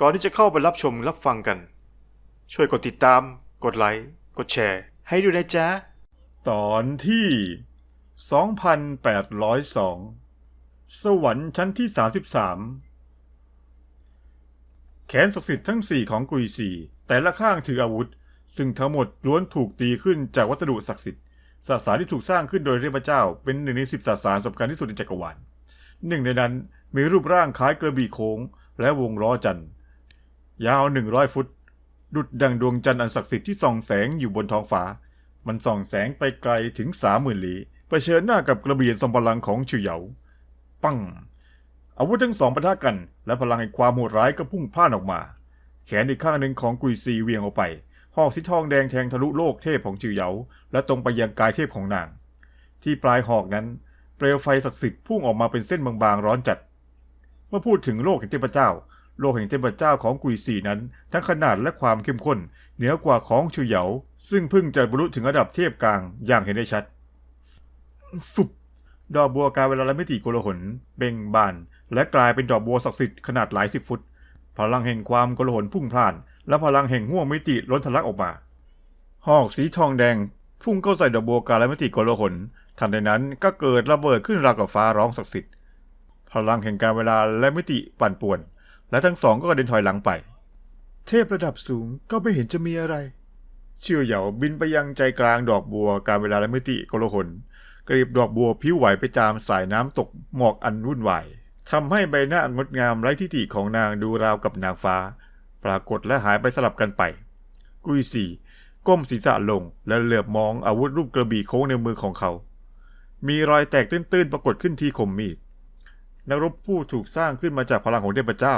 ก่อนที่จะเข้าไปรับชมรับฟังกัน ช่วยกดติดตาม กดไลค์ กดแชร์ ให้ด้วยนะจ๊ะ ตอนที่ 2802 สวรรค์ชั้นที่ 33 แขนศักดิ์สิทธิ์ทั้งสี่ของกุยซีแต่ละข้างถืออาวุธ ซึ่งทั้งหมดล้วนถูกตีขึ้นจากวัสดุศักดิ์สิทธิ์สสารที่ถูกสร้างขึ้นโดยเทพเจ้า เป็นหนึ่งในสิบสสารสำคัญที่สุดในจักรวาลหนึ่งในนั้นมีรูปร่างคล้ายกระบี่โค้งและวงล้อจันทร์ ยาวหนึ่งร้อยฟุต ดุดดังดวงจันทร์อันศักดิ์สิทธิ์ที่ส่องแสงอยู่บนท้องฟ้า มันส่องแสงไปไกลถึงสามหมื่นลี้เผชิญหน้ากับกระบี่ทรงพลังของชื่อเหยา ปัง อาวุธทั้งสองปะทะกัน และพลังแห่งความโหดร้ายก็พุ่งพ่านออกมา แขนอีกข้างหนึ่งของกุยซีเวียงออกไป หอกสีทองแดงแทงทะลุโลกเทพของจือเหยา และตรงไปยังกายเทพของนาง ที่ปลายหอกนั้นเปลวไฟศักดิ์สิทธิ์พุ่งออกมาเป็นเส้นบางๆร้อนจัด เมื่อพูดถึงโลกแห่งเทพเจ้า โลกแห่งเทพเจ้าของกุยซีนั้น ทั้งขนาดและความเข้มข้น เหนือกว่าของชือเหยา ซึ่งเพิ่งจะบรรลุถึงระดับเทพกลางอย่างเห็นได้ชัด ฟุบดอกบัวกาเวลาละมิติโกลหลเบ่งบาน และกลายเป็นดอกบัวศักดิ์สิทธิ์ขนาดหลายสิบฟุต พลังแห่งความโกลหลพุ่งพล่าน และพลังแห่งห่วงมิติล้นทะลักออกมา หอกสีทองแดง พุ่งเข้าใส่ดอกบัวกาและมิติโกลหลทันใดนั้นก็เกิดระเบิดขึ้นราวกับฟ้าร้องศักดิ์สิทธิ์ พลังแห่งการเวลาและมิติปั่นป่วน และทั้งสองก็กระเด็นถอยหลังไป เทพระดับสูงก็ไม่เห็นจะมีอะไร เชื่อเหยาบินไปยังใจกลางดอกบัวการเวลาและมิติโกลหลกรีบดอกบัวผิวไหวไปตามสายน้ำตกหมอกอันวุ่นวายทำให้ใบหน้าอันงดงามไร้ทิฐิของนางดูราวกับนางฟ้า ปรากฏและหายไปสลับกันไป กุยสีก้มศีรษะลงและเหลือบมองอาวุธรูปกระบี่โค้งในมือของเขา มีรอยแตกตื้นๆปรากฏขึ้นที่คมมีด นักรบผู้ถูกสร้างขึ้นมาจากพลังของเทพเจ้า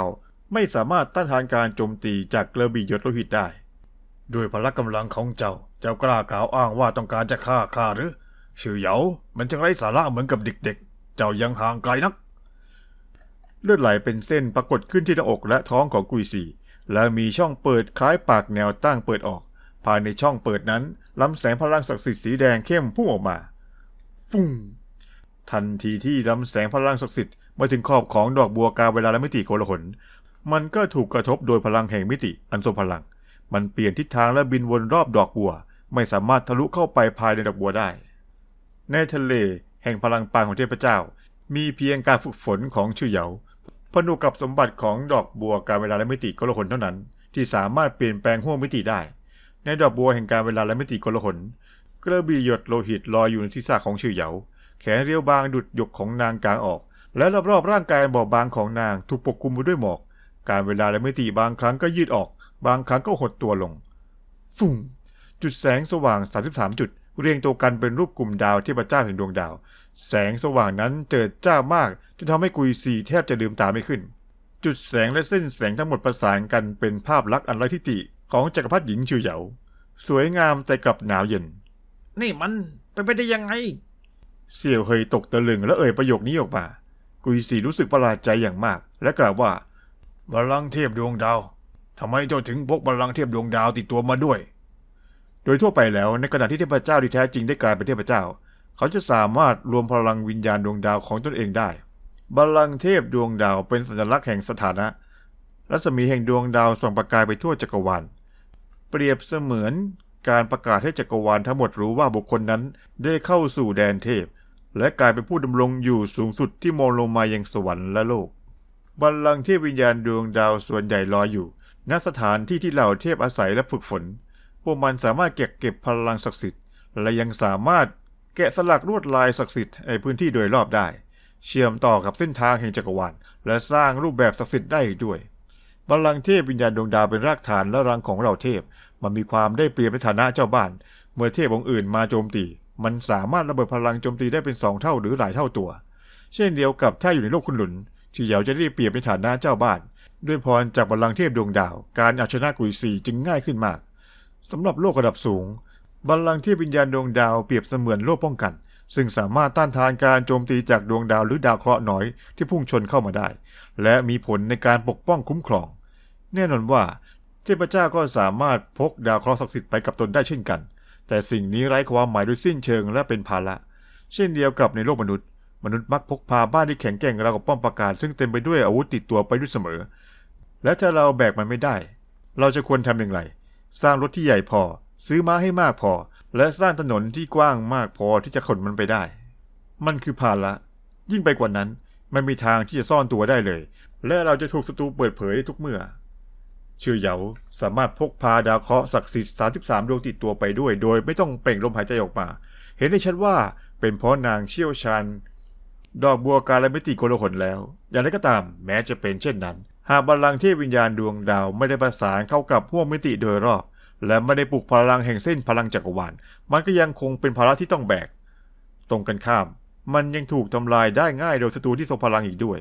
ไม่สามารถต้านทานการโจมตีจากกระบี่ยดโลหิตได้ ด้วยพละกำลังของเจ้า เจ้ากล้ากล่าวอ้างว่าต้องการจะฆ่าข้าหรือชื่อเหยามันจึงไร้สาระเหมือนกับเด็กๆ เจ้ายังห่างไกลนัก เลือดไหลเป็นเส้นปรากฏขึ้นที่หน้าอกและท้องของกุยซีและมีช่องเปิดคล้ายปากแนวตั้งเปิดออก ภายในช่องเปิดนั้นลำแสงพลังศักดิ์สิทธิ์สีแดงเข้มพุ่งออกมา ฟุ้งทันทีที่ลำแสงพลังศักดิ์สิทธิ์ มาถึงขอบของดอกบัวกาเวลาและมิติโกลาหลมันก็ถูกกระทบโดยพลังแห่งมิติอันทรงพลัง มันเปลี่ยนทิศทางและบินวนรอบดอกบัว ไม่สามารถทะลุเข้าไปภายในดอกบัวได้ ในทะเลแห่งพลังปานของเทพเจ้า มีเพียงการฝึกฝนของชื่อเหยาผนวกกับสมบัติของดอกบัวการเวลาและมิติโกลาหลเท่านั้น ที่สามารถเปลี่ยนแปลงห้วงมิติได้ ในดอกบัวแห่งการเวลาและมิติโกลาหลกระบี่หยดโลหิตลอยอยู่ในศีรษะของชื่อเหยาแขนเรียวบางดุดหยกของนางกลางออก และรอบๆร่างกายบอบบางของนางถูกปกคลุมไปด้วยหมอก การเวลาและมิติบางครั้งก็ยืดออก บางครั้งก็หดตัวลง ฟุ้งจุดแสงสว่าง 33 จุด เรียงตัวกันเป็นรูปกลุ่มดาวเทพเจ้าแห่งดวงดาว แสงสว่างนั้นเจิดจ้ามากจนทำให้กุยซีแทบจะลืมตาไม่ขึ้น จุดแสงและเส้นแสงทั้งหมดประสานกันเป็นภาพลักษณ์อันไร้ทิฏฐิของจักรพรรดิหญิงชื่อเหยาสวยงามแต่กลับหนาวเย็น นี่มันเป็นไปได้ยังไง เสี่ยวเฮยตกตะลึงและเอ่ยประโยคนี้ออกมา กุยซีรู้สึกประหลาดใจอย่างมาก และกล่าวว่าบาลังก์เทพดวงดาวทำไมเจ้าถึงพกบาลังก์เทพดวงดาวติดตัวมาด้วย โดยทั่วไปแล้วในขณะที่เทพเจ้าที่แท้จริงได้กลายเป็นเทพเจ้า เขาจะสามารถรวมพลังวิญญาณดวงดาวของตนเองได้ บัลลังก์เทพดวงดาวเป็นสัญลักษณ์แห่งสถานะ รัศมีแห่งดวงดาวส่องประกายไปทั่วจักรวาล เปรียบเสมือนการประกาศให้จักรวาลทั้งหมดรู้ว่าบุคคลนั้นได้เข้าสู่แดนเทพ และกลายเป็นผู้ดำรงอยู่สูงสุดที่มองลงมายังสวรรค์และโลก บัลลังก์เทพวิญญาณดวงดาวส่วนใหญ่ลอยอยู่ ณสถานที่ที่เหล่าเทพอาศัยและฝึกฝน พวกมันสามารถเก็บเก็บพลังศักดิ์สิทธิ์ และยังสามารถแกะสลักลวดลายศักดิ์สิทธิ์ในพื้นที่โดยรอบได้ เชื่อมต่อกับเส้นทางแห่งจักรวาลและสร้างรูปแบบศักดิ์สิทธิ์ได้ด้วยบัลลังก์เทพวิญญาณดวงดาวเป็นรากฐานและรังของเราเทพ มันมีความได้เปรียบในฐานะเจ้าบ้าน เมื่อเทพองค์อื่นมาโจมตี มันสามารถระเบิดพลังโจมตีได้เป็นสองเท่าหรือหลายเท่าตัว เช่นเดียวกับถ้าอยู่ในโลกคุณหลุนที่เหยาจะได้เปรียบในฐานะเจ้าบ้าน ด้วยพรจากบัลลังเทพดวงดาว การเอาชนะกุยซีจึงง่ายขึ้นมากสำหรับโลกระดับสูงบัลลังก์เทพวิญญาณดวงดาวเปรียบเสมือนโลกป้องกัน ซึ่งสามารถต้านทานการโจมตีจากดวงดาวหรือดาวเคราะห์น้อยที่พุ่งชนเข้ามาได้ และมีผลในการปกป้องคุ้มครอง แน่นอนว่าเทพเจ้าก็สามารถพกดาวเคราะห์ศักดิ์สิทธิ์ไปกับตนได้เช่นกัน แต่สิ่งนี้ไร้ความหมายโดยสิ้นเชิงและเป็นภาระ เช่นเดียวกับในโลกมนุษย์ มนุษย์มักพกพาบ้านที่แข็งแกร่งราวกับป้อมปราการ ซึ่งเต็มไปด้วยอาวุธติดตัวไปด้วยเสมอ และถ้าเราแบกมันไม่ได้ เราจะควรทำอย่างไร สร้างรถที่ใหญ่พอ ซื้อม้าให้มากพอ และสร้างถนนที่กว้างมากพอที่จะขนมันไปได้ มันคือภาระ ยิ่งไปกว่านั้น มันมีทางที่จะซ่อนตัวได้เลย และเราจะถูกศัตรูเปิดเผยทุกเมื่อ ชื่อเหยาสามารถพกพาดาวเคราะห์ศักดิ์สิทธิ์ 33 ดวงติดตัวไปด้วย โดยไม่ต้องเปล่งลมหายใจออกมา เห็นได้ชัดว่าเป็นเพราะนางเชี่ยวชาญดอกบัวการและมิติโกลหลแล้ว อย่างไรก็ตามแม้จะเป็นเช่นนั้น หากบัลลังเทพวิญญาณดวงดาวไม่ได้ประสานเข้ากับห้วงมิติโดยรอบ และไม่ได้ปลุกพลังแห่งเส้นพลังจักรวาล มันก็ยังคงเป็นภาระที่ต้องแบก ตรงกันข้าม มันยังถูกทำลายได้ง่ายโดยศัตรูที่ทรงพลังอีกด้วย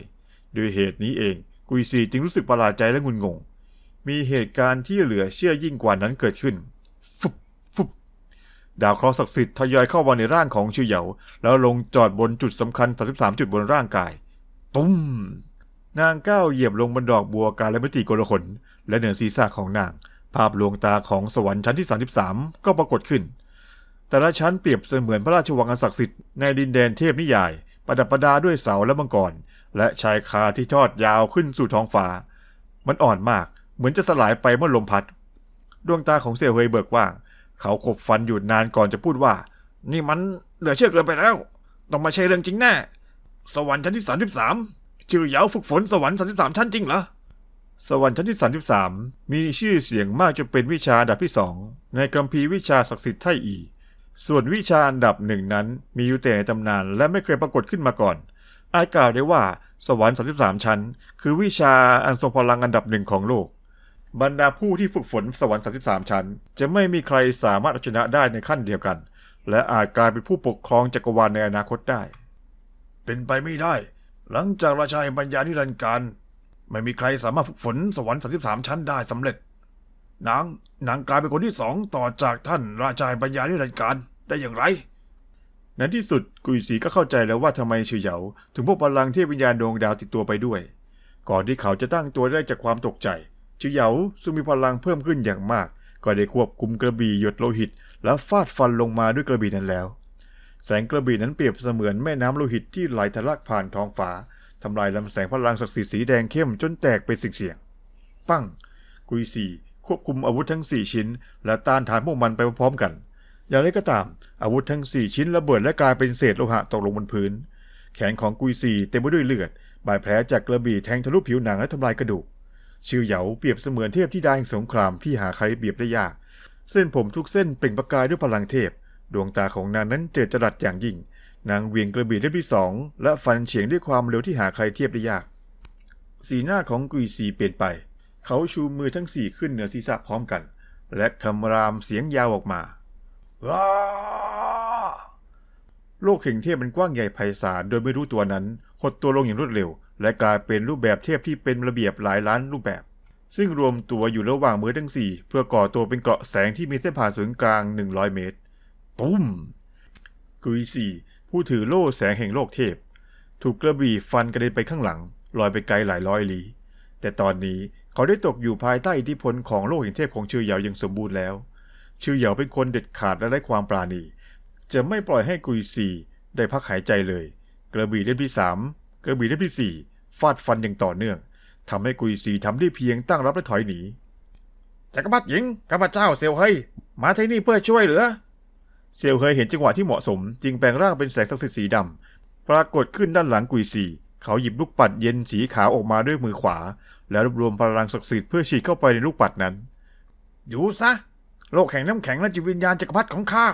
ด้วยเหตุนี้เองกุยซีจึงรู้สึกประหลาดใจและงุนงง มีเหตุการณ์ที่เหลือเชื่อยิ่งกว่านั้นเกิดขึ้น ฟุบฟุบดาวเคราะห์ศักดิ์สิทธิ์ทยอยเข้ามาในร่างของชื่อเหยาแล้วลงจอดบนจุดสำคัญ 33 จุดบนร่างกาย ตุ้ม นางก้าวเหยียบลงบนดอกบัวการและมิติโกลาหลและเหนือศีรษะของนาง ภาพลวงตาของสวรรค์ชั้นที่ 33 ก็ปรากฏขึ้น แต่ละชั้นเปรียบเสมือนพระราชวังอันศักดิ์สิทธิ์ในดินแดนเทพนิยาย ประดับประดาด้วยเสาและมังกรและชายคาที่ทอดยาวขึ้นสู่ท้องฟ้า มันอ่อนมาก เหมือนจะสลายไปเมื่อลมพัด ดวงตาของเสี่ยวเฮยเบิกว่างเขาขบฟันอยู่นานก่อนจะพูดว่า นี่มันเหลือเชื่อเกินไปแล้ว ต้องมาใช่เรื่องจริงแน่ สวรรค์ชั้นที่33ชื่อยาฝึกฝนสวรรค์33ชั้นจริงเหรอ สวรรค์ชั้นที่33มีชื่อเสียงมากจนเป็นวิชาอันดับที่สองในคัมภีร์วิชาศักดิ์สิทธิ์ไทอี ส่วนวิชาอันดับหนึ่งนั้นมีอยู่แต่ในตำนานและไม่เคยปรากฏขึ้นมาก่อนอาจกล่าวได้ว่าสวรรค์ 33 ชั้น คือวิชาอันทรงพลังอันดับหนึ่งของโลก บรรดาผู้ที่ฝึกฝนสวรรค์33 ชั้น จะไม่มีใครสามารถเอาชนะได้ในขั้นเดียวกัน และอาจกลายเป็นผู้ปกครองจักรวาลในอนาคตได้ เป็นไปไม่ได้ หลังจากราชาแห่งปัญญานิรันดร์การ ไม่มีใครสามารถฝึกฝนสวรรค์33 ชั้นได้สำเร็จ นางนางกลายเป็นคนที่สองต่อจากท่านราชาแห่งปัญญานิรันดร์การได้อย่างไรในที่สุดกุยสีก็เข้าใจแล้วว่าทำไมชื่อเหยาถึงพวกพลังเทพวิญญาณดวงดาวติดตัวไปด้วย ก่อนที่เขาจะตั้งตัวได้จากความตกใจ ชื่อเหยาซึ่งมีพลังเพิ่มขึ้นอย่างมาก ก็ได้ควบคุมกระบี่หยดโลหิต และฟาดฟันลงมาด้วยกระบี่นั้นแล้ว แสงกระบี่นั้นเปรียบเสมือนแม่น้ำโลหิตที่ไหลทะลักผ่านท้องฟ้าทำลายลำแสงพลังศักดิ์สิทธิ์สีแดงเข้มจนแตกเป็นสิ่งเสียง ปั้ง กุยสีควบคุมอาวุธทั้งสี่ชิ้น และต้านทานพวกมันไปพร้อมกัน อย่างไรก็ตาม อาวุธทั้ง 4 ชิ้นระเบิดและกลายเป็นเศษโลหะตกลงบนพื้น แขนของกุยซีเต็มไปด้วยเลือด บาดแผลจากกระบี่แทงทะลุผิวหนังและทำลายกระดูก ชื่อเหยาเปรียบเสมือนเทพที่ได้แห่งสงครามที่หาใครเปรียบได้ยาก เส้นผมทุกเส้นเปล่งประกายด้วยพลังเทพ ดวงตาของนางนั้นเจิดจรัสอย่างยิ่ง นางเวียงกระบี่เล่มที่สองและฟันเฉียงด้วยความเร็วที่หาใครเทียบได้ยาก สีหน้าของกุยซีเปลี่ยนไป เขาชูมือทั้งสี่ขึ้นเหนือศีรษะพร้อมกัน และคำรามเสียงยาวออกมาว้าโลกแห่งเทพมันกว้างใหญ่ไพศาลโดยไม่รู้ตัวนั้นหดตัวลงอย่างรวดเร็ว และกลายเป็นรูปแบบเทพที่เป็นระเบียบหลายล้านรูปแบบ ซึ่งรวมตัวอยู่ระหว่างมือทั้งสี่เพื่อก่อตัวเป็นเกราะแสงที่มีเส้นผ่าศูนย์กลาง 100 เมตร ตุ้มกุยซีผู้ถือโล่แสงแห่งโลกเทพ ถูกกระบี่ฟันกระเด็นไปข้างหลัง ลอยไปไกลหลายร้อยลี้ แต่ตอนนี้เขาได้ตกอยู่ภายใต้อิทธิพลของโลกแห่งเทพของชื่อเหยาอย่างสมบูรณ์แล้ว ชื่อเหยาเป็นคนเด็ดขาดและไร้ความปราณี จะไม่ปล่อยให้กุยซีได้พักหายใจเลย กระบี่เล่มที่สาม กระบี่เล่มที่สี่ฟาดฟันอย่างต่อเนื่องทำให้กุยซีทำได้เพียงตั้งรับและถอยหนีจักรพรรดิหญิงข้าพเจ้าเซลเฮยมาที่นี่เพื่อช่วยเหลือ เซียวเฮยเห็นจังหวะที่เหมาะสม จึงแปลงร่างเป็นแสงศักดิ์สิทธิ์สีดำปรากฏขึ้นด้านหลังกุยซีเขาหยิบลูกปัดเย็นสีขาวออกมาด้วยมือขวา แล้วรวบรวมพลังศักดิ์สิทธิ์เพื่อฉีดเข้าไปในลูกปัดนั้นอยู่ซะโลกแห่งน้ำแข็งและจิตวิญญาณจักรพรรดิของข้า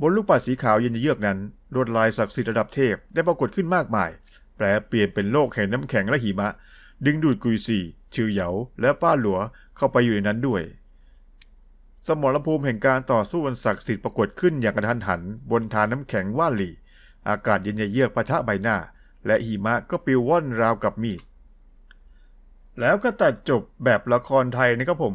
บนลูกปัดสีขาวเย็นเยือกนั้นลวดลายศักดิ์สิทธิ์ระดับเทพได้ปรากฏขึ้นมากมาย แปลเปลี่ยนเป็นโลกแห่งน้ำแข็งและหิมะ ดึงดูดกุยซีชื่อเหยาและป้าหลัวเข้าไปอยู่ในนั้นด้วย สมรภูมิแห่งการต่อสู้อันศักดิ์สิทธิ์ปรากฏขึ้นอย่างกระทันหัน บนทานน้ำแข็งว่านหลีอากาศเย็นเยือกปะทะใบหน้า และหิมะก็ปลิวว่อนราวกับมีดแล้วก็ตัดจบแบบละครไทยนะครับผม